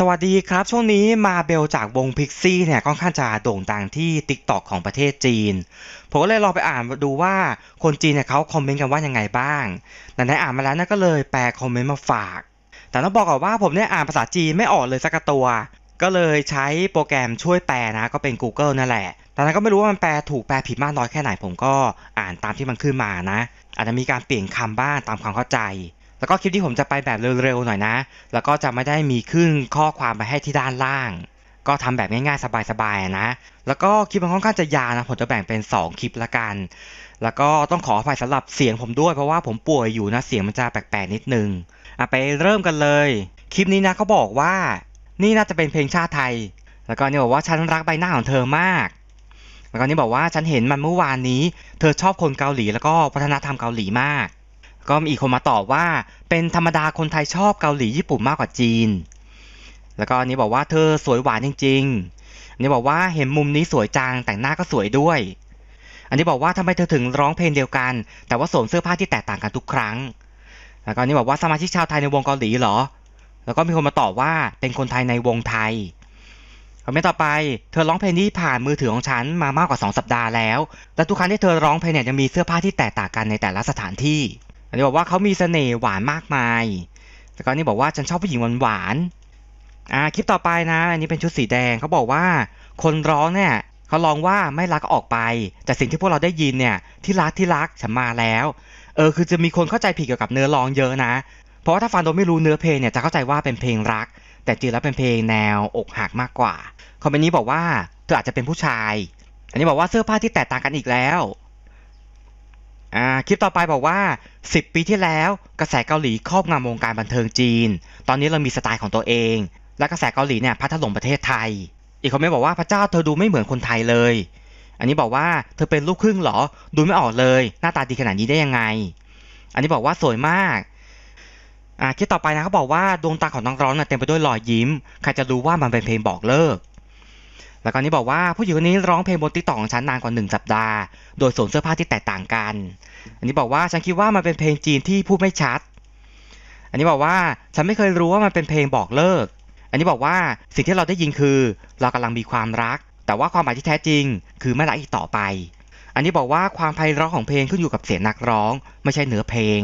สวัสดีครับ ช่วงนี้มาเบลจากวงพิกซี่เนี่ยก็ค่อนข้างจะโด่งดังที่ t ิ k t o k ของประเทศจีน ผมก็เลยลองไปอ่านดูว่าคนจีนเนี่ยเขาคอมเมนต์กันว่ายังไงบ้างไหนอ่านมาแล้วนะก็เลยแปลคอมเมนต์มาฝาก แต่ต้องบอกก่อนว่าผมเนี่ยอ่านภาษาจีนไม่ออกเลยสักตัว ก็เลยใช้โปรแกรมช่วยแปลนะก็เป็น Google นั่นแหละแต่นั้นก็ไม่รู้ว่ามันแปลถูกแปลผิดมากน้อยแค่ไหนผมก็อ่านตามที่มันขึ้นมานะ อาจจะมีการเปลี่ยนคำบ้างตามความเข้าใจ แล้วก็คลิปที่ผมจะไปแบบเร็วๆหน่อยนะ แล้วก็จะไม่ได้มีขึ้นข้อความไปให้ที่ด้านล่าง ก็ทำแบบง่ายๆสบายๆนะ แล้วก็คลิปมันค่อนข้างจะยาวนะ ผมจะแบ่งเป็น 2 คลิปละกัน แล้วก็ต้องขออภัยสำหรับเสียงผมด้วยเพราะว่าผมป่วยอยู่นะ เสียงมันจะแปลกๆนิดนึงอะไปเริ่มกันเลย คลิปนี้นะเขาบอกว่า นี่น่าจะเป็นเพลงชาติไทย แล้วก็นี่บอกว่าฉันรักใบหน้าของเธอมากแล้วก็นี่บอกว่าฉันเห็นมันเมื่อวานนี้ เธอชอบคนเกาหลีแล้วก็วัฒนธรรมเกาหลีมาก ก็มีอีกคนมาตอบว่าเป็นธรรมดาคนไทยชอบเกาหลีญี่ปุ่นมากกว่าจีน แล้วก็นี้บอกว่าเธอสวยหวานจริงๆนนี้บอกว่าเห็นมุมนี้สวยจังแต่งหน้าก็สวยด้วย อันนี้บอกว่าทำไมเธอถึงร้องเพลงเดียวกัน แต่ว่าสวมเสื้อผ้าที่แตกต่างกันทุกครั้ง แล้วก็นนี้บอกว่าสมาชิกชาวไทยในวงเกาหลีเหรอ แล้วก็มีคนมาตอบว่าเป็นคนไทยในวงไทยคอมเมนต์ต่อไป เธอร้องเพลงนี้ผ่านมือถือของฉันมามากกว่า 2 สัปดาห์แล้ว และทุกครั้งที่เธอร้องเพลงเนี่ยจะมีเสื้อผ้าที่แตกต่างกันในแต่ละสถานที่ อันนี้บอกว่าเขามีเสน่ห์หวานมากมาย แล้วก็อันนี่บอกว่าฉันชอบผู้หญิงหวานๆอ่าคลิปต่อไปนะ อันนี้เป็นชุดสีแดงเขาบอกว่า คนร้องเนี่ยเขาร้องว่าไม่รักออกไป แต่สิ่งที่พวกเราได้ยินเนี่ยที่รักที่รักฉันมาแล้วเออคือจะมีคนเข้าใจผิดเกี่ยวกับเนื้อร้องเยอะนะ เพราะว่าถ้าฟังโดยไม่รู้เนื้อเพลงเนี่ยจะเข้าใจว่าเป็นเพลงรัก แต่จริงแล้วเป็นเพลงแนวอกหักมากกว่าคอมเมนต์นี้บอกว่าเธออาจจะเป็นผู้ชาย อันนี้บอกว่าเสื้อผ้าที่แตกต่างกันอีกแล้ว อ่าคลิปต่อไปบอกว่า 10 ปีที่แล้ว กระแสเกาหลีครอบงำวงการบันเทิงจีน ตอนนี้เรามีสไตล์ของตัวเอง และกระแสเกาหลีเนี่ยพัดถล่มประเทศไทย อีกคนไม่บอกว่าพระเจ้าเธอดูไม่เหมือนคนไทยเลย อันนี้บอกว่าเธอเป็นลูกครึ่งเหรอดูไม่ออกเลย หน้าตาดีขนาดนี้ได้ยังไง อันนี้บอกว่าสวยมากอ่าคลิปต่อไปนะเขาบอกว่าดวงตาของน้องร้อนเต็มไปด้วยรอยยิ้มใครจะรู้ว่ามันเป็นเพลงบอกเลิก แล้วก็นี้บอกว่าผู้หญิงคนนี้ร้องเพลงบนติ๊กต็อกของฉันนานกว่าหนึ่งสัปดาห์ โดยสวมเสื้อผ้าที่แตกต่างกัน อันนี้บอกว่าฉันคิดว่ามันเป็นเพลงจีนที่พูดไม่ชัด อันนี้บอกว่าฉันไม่เคยรู้ว่ามันเป็นเพลงบอกเลิก อันนี้บอกว่าสิ่งที่เราได้ยินคือ เรากำลังมีความรัก แต่ว่าความหมายที่แท้จริง คือไม่รักอีกต่อไป อันนี้บอกว่าความไพเราะของเพลงขึ้นอยู่กับเสียงนักร้อง ไม่ใช่เนื้อเพลง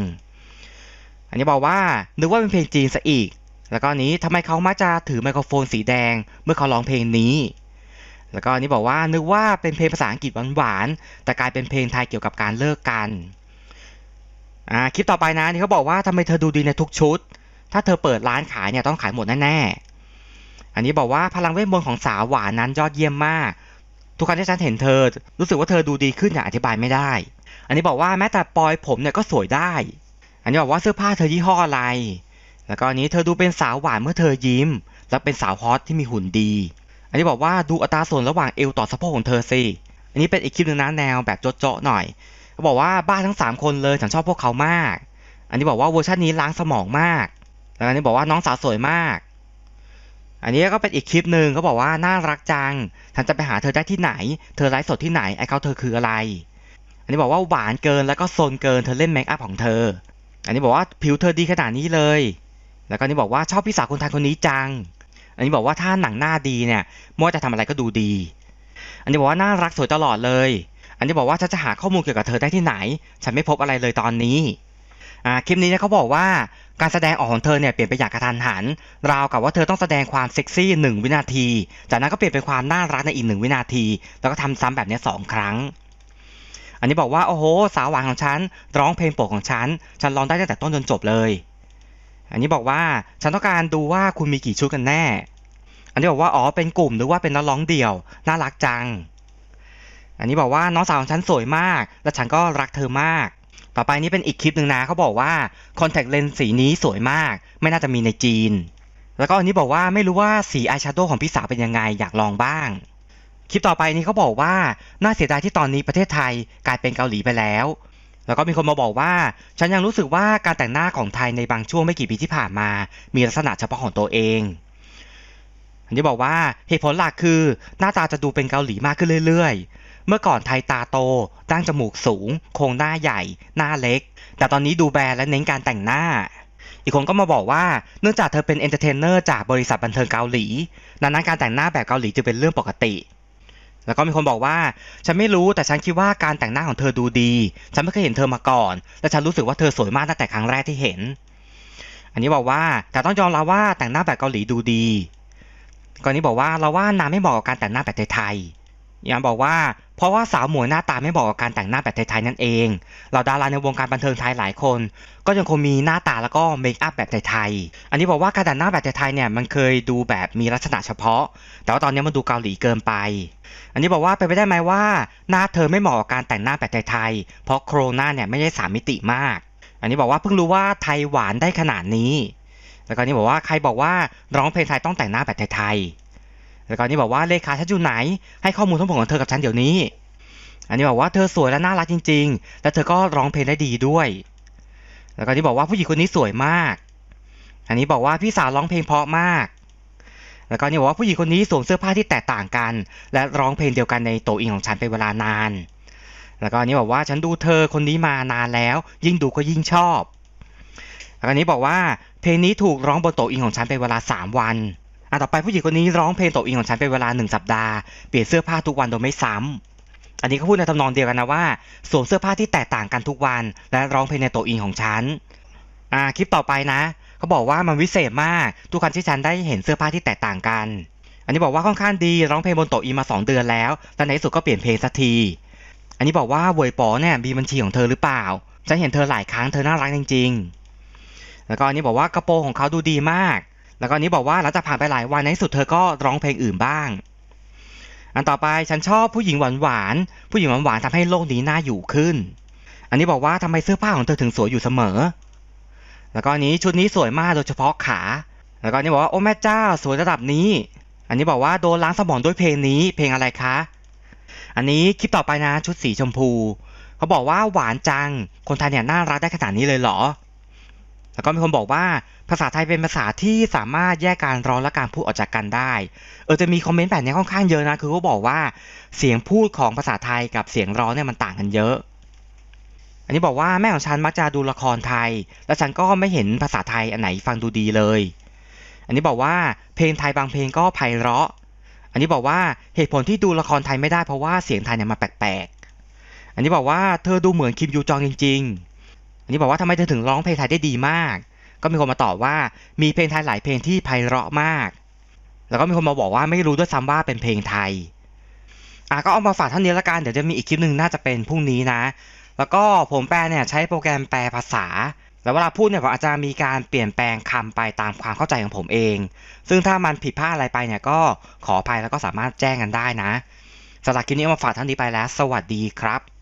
อันนี้บอกว่านึกว่าเป็นเพลงจีนซะอีก แล้วก็นี้ทำไมเขามักจะถือไมโครโฟนสีแดง เมื่อเขาร้องเพลงนี้ แล้วก็อันนี้บอกว่านึกว่าเป็นเพลงภาษาอังกฤษหวานๆแต่กลายเป็นเพลงไทยเกี่ยวกับการเลิกกันอ่าคลิปต่อไปนะนี่เขาบอกว่าทำไมเธอดูดีในทุกชุด ถ้าเธอเปิดร้านขายเนี่ยต้องขายหมดแน่ๆอันนี้บอกว่าพลังเวทมนต์ของสาวหวานนั้นยอดเยี่ยมมาก ทุกครั้งที่ฉันเห็นเธอ รู้สึกว่าเธอดูดีขึ้นอย่างอธิบายไม่ได้ อันนี้บอกว่าแม้แต่ปลอยผมเนี่ยก็สวยได้ อันนี้บอกว่าเสื้อผ้าเธอยี่ห้ออะไร แล้วก็อันนี้เธอดูเป็นสาวหวานเมื่อเธอยิ้ม และเป็นสาวฮอตที่มีหุ่นดี อันนี้บอกว่าดูอัตราส่วนระหว่างเอวต่อสะโพกของเธอสิ อันนี้เป็นอีกคลิปหนึ่งนะแนวแบบโจ๊ะๆหน่อยเขาบอกว่าบ้าทั้ง 3 คนเลยฉันชอบพวกเขามาก อันนี้บอกว่าเวอร์ชันนี้ล้างสมองมาก แล้วอันนี้บอกว่าน้องสาวสวยมาก อันนี้ก็เป็นอีกคลิปหนึ่งเขาบอกว่าน่ารักจัง ฉันจะไปหาเธอได้ที่ไหน เธอไลฟ์สดที่ไหนไอเขาเธอคืออะไร อันนี้บอกว่าหวานเกินแล้วก็โซนเกินเธอเล่นเมคอัพของเธอ อันนี้บอกว่าผิวเธอดีขนาดนี้เลย แล้วก็นนี้บอกว่าชอบพี่สาวคนไทยคนนี้จัง อันนี้บอกว่าถ้าหนังหน้าดีเนี่ยไม่วจะทำอะไรก็ดูดี อันนี้บอกว่าน่ารักสวยตลอดเลย อันนี้บอกว่าฉันจะหาข้อมูลเกี่ยวกับเธอได้ที่ไหน ฉันไม่พบอะไรเลยตอนนี้อ่าคลิปนี้เนี่ยเขาบอกว่าการแสดงออกของเธอเนี่ยเปลี่ยนไปอย่างกระทันหัน ราวกับว่าเธอต้องแสดงความเซ็กซี่หนึ่งวินาที จากนั้นก็เปลี่ยนเป็นความน่ารักในอีกหนึ่งวินาที แล้วก็ทำซ้ำแบบนี้สองครั้ง อันนี้บอกว่าโอ้โห สาวหวานของฉันร้องเพลงโปรดของฉัน ฉันร้องได้ตั้งแต่ต้นจนจบเลย อันนี้บอกว่าฉันต้องการดูว่าคุณมีกี่ชุดกันแน่ อันนี้บอกว่าอ๋อเป็นกลุ่มหรือว่าเป็นนักร้องเดี่ยว น่ารักจัง อันนี้บอกว่าน้องสาวของฉันสวยมาก และฉันก็รักเธอมาก ต่อไปนี้เป็นอีกคลิปหนึ่งนะเขาบอกว่าคอนแทคเลนส์สีนี้สวยมาก ไม่น่าจะมีในจีน แล้วก็อันนี้บอกว่าไม่รู้ว่าสีอายแชโดว์ของพี่สาวเป็นยังไงอยากลองบ้าง คลิปต่อไปนี้เขาบอกว่าน่าเสียดายที่ตอนนี้ประเทศไทยกลายเป็นเกาหลีไปแล้ว แล้วก็มีคนมาบอกว่า ฉันยังรู้สึกว่าการแต่งหน้าของไทยในบางช่วงไม่กี่ปีที่ผ่านมา มีลักษณะเฉพาะของตัวเองอันนี้บอกว่าเหตุผลหลักคือหน้าตาจะดูเป็นเกาหลีมากขึ้นเรื่อยๆ เมื่อก่อนไทยตาโตดั้งจมูกสูง โครงหน้าใหญ่ หน้าเล็ก แต่ตอนนี้ดูแบรและเน้นการแต่งหน้า อีกคนก็มาบอกว่าเนื่องจากเธอเป็นเอนเตอร์เทนเนอร์จากบริษัทบันเทิงเกาหลีดังนั้นการแต่งหน้าแบบเกาหลีจึงเป็นเรื่องปกติ แล้วก็มีคนบอกว่า ฉันไม่รู้แต่ฉันคิดว่าการแต่งหน้าของเธอดูดี ฉันไม่เคยเห็นเธอมาก่อน และฉันรู้สึกว่าเธอสวยมากตั้งแต่ครั้งแรกที่เห็น อันนี้บอกว่าแต่ต้องยอมรับว่าแต่งหน้าแบบเกาหลีดูดีก่อนนี้บอกว่าเราว่านางไม่เหมาะกับการแต่งหน้าแบบไทยๆยังบอกว่า เพราะว่าสาวหมวยหน้าตาไม่เหมาะกับการแต่งหน้าแบบไทยๆนั่นเองเราดาราในวงการบันเทิงไทยหลายคน ก็ยังคงมีหน้าตาแล้วก็เมคอัพแบบไทยๆ อันนี้บอกว่าการแต่งหน้าแบบไทยๆเนี่ยมันเคยดูแบบมีลักษณะเฉพาะ แต่ว่าตอนนี้มันดูเกาหลีเกินไป อันนี้บอกว่าเป็นไปได้ไหมว่า หน้าเธอไม่เหมาะกับการแต่งหน้าแบบไทยๆ เพราะโครงหน้าเนี่ยไม่ได้สามมิติมาก อันนี้บอกว่าเพิ่งรู้ว่าไทยหวานได้ขนาดนี้ แล้วก็นนี้บอกว่าใครบอกว่าร้องเพลงไทยต้องแต่งหน้าแบบไทยๆ แล้วก็นนี้บอกว่าเลขาฉันอยู่ไหน ให้ข้อมูลทั้งหมดของเธอกับฉันเดี๋ยวนี้ อันนี้บอกว่าเธอสวยและน่ารักจริง ๆ และเธอก็ร้องเพลงได้ดีด้วย แล้วก็ที่บอกว่าผู้หญิงคนนี้สวยมาก อันนี้บอกว่าพี่สาวร้องเพลงเพราะมาก แล้วก็นี่บอกว่าผู้หญิงคนนี้สวมเสื้อผ้าที่แตกต่างกัน และร้องเพลงเดียวกันในโตอิงของฉันเป็นเวลานาน แล้วก็อันนี้บอกว่าฉันดูเธอคนนี้มานานแล้ว ยิ่งดูก็ยิ่งชอบ แล้วก็นนี้บอกว่าเพลงนี้ถูกร้องบนโตอิงของฉันเป็นเวลา 3 วัน อะต่อไปผู้หญิงคนนี้ร้องเพลงโตอิงของฉันเป็นเวลา1สัปดาห์ เปลี่ยนเสื้อผ้าทุกวันโดยไม่ซ้ำอันนี้ก็พูดในทำนองเดียวกันนะว่าสวมเสื้อผ้าที่แตกต่างกันทุกวัน และร้องเพลงในโตอิงของฉัน อ่าคลิปต่อไปนะเขาบอกว่ามันวิเศษมาก ทุกครั้งที่ฉันได้เห็นเสื้อผ้าที่แตกต่างกัน อันนี้บอกว่าค่อนข้างดีร้องเพลงบนโตอิงมา 2 เดือนแล้วแต่ในที่สุดก็เปลี่ยนเพลงสักที อันนี้บอกว่าเวยปอเนี่ยมีบัญชีของเธอหรือเปล่าฉันเห็นเธอหลายครั้งเธอน่ารักจริง ๆ แล้วก็อันนี้บอกว่ากระโปรงของเขาดูดีมาก แล้วก็อันนี้บอกว่าหลังจากผ่านไปหลายวันในสุดเธอก็ร้องเพลงอื่นบ้าง อันต่อไปฉันชอบผู้หญิงหวานหวานผู้หญิงหวานหวานทำให้โลกนี้น่าอยู่ขึ้น อันนี้บอกว่าทำไมเสื้อผ้าของเธอถึงสวยอยู่เสมอ แล้วก็อันนี้ชุดนี้สวยมากโดยเฉพาะขา แล้วก็อันนี้บอกว่าโอ้แม่เจ้าสวยระดับนี้ อันนี้บอกว่าโดนล้างสมองด้วยเพลงนี้เพลงอะไรคะ อันนี้คลิปต่อไปนะชุดสีชมพู เขาบอกว่าหวานจัง คนไทยเนี่ยน่ารักได้ขนาดนี้เลยเหรอ แล้วก็มีคนบอกว่าภาษาไทยเป็นภาษาที่สามารถแยกการร้องและการพูดออกจากกันได้ เออจะมีคอมเมนต์แบบนี้ค่อนข้างเยอะนะ คือเขาบอกว่าเสียงพูดของภาษาไทยกับเสียงร้องเนี่ยมันต่างกันเยอะ อันนี้บอกว่าแม่ของฉันมักจะดูละครไทย และฉันก็ไม่เห็นภาษาไทยอันไหนฟังดูดีเลย อันนี้บอกว่าเพลงไทยบางเพลงก็ไพเราะ อันนี้บอกว่าเหตุผลที่ดูละครไทยไม่ได้เพราะว่าเสียงไทยเนี่ยมาแปลกๆ อันนี้บอกว่าเธอดูเหมือนคิมยูจองจริง ๆ อันนี้บอกว่าทำไมเธอถึงร้องเพลงไทยได้ดีมาก ก็มีคนมาตอบว่ามีเพลงไทยหลายเพลงที่ไพเราะมาก แล้วก็มีคนมาบอกว่าไม่รู้ด้วยซ้ำว่าเป็นเพลงไทยอะก็เอามาฝากเท่านี้ละกันเดี๋ยวจะมีอีกคลิปหนึ่งน่าจะเป็นพรุ่งนี้นะ แล้วก็ผมแปลเนี่ยใช้โปรแกรมแปลภาษา แล้วเวลาพูดเนี่ยผมอาจจะมีการเปลี่ยนแปลงคำไปตามความเข้าใจของผมเอง ซึ่งถ้ามันผิดพลาดอะไรไปเนี่ยก็ขออภัยแล้วก็สามารถแจ้งกันได้นะสำหรับคลิปนี้เอามาฝากเท่านี้ไปแล้ว สวัสดีครับ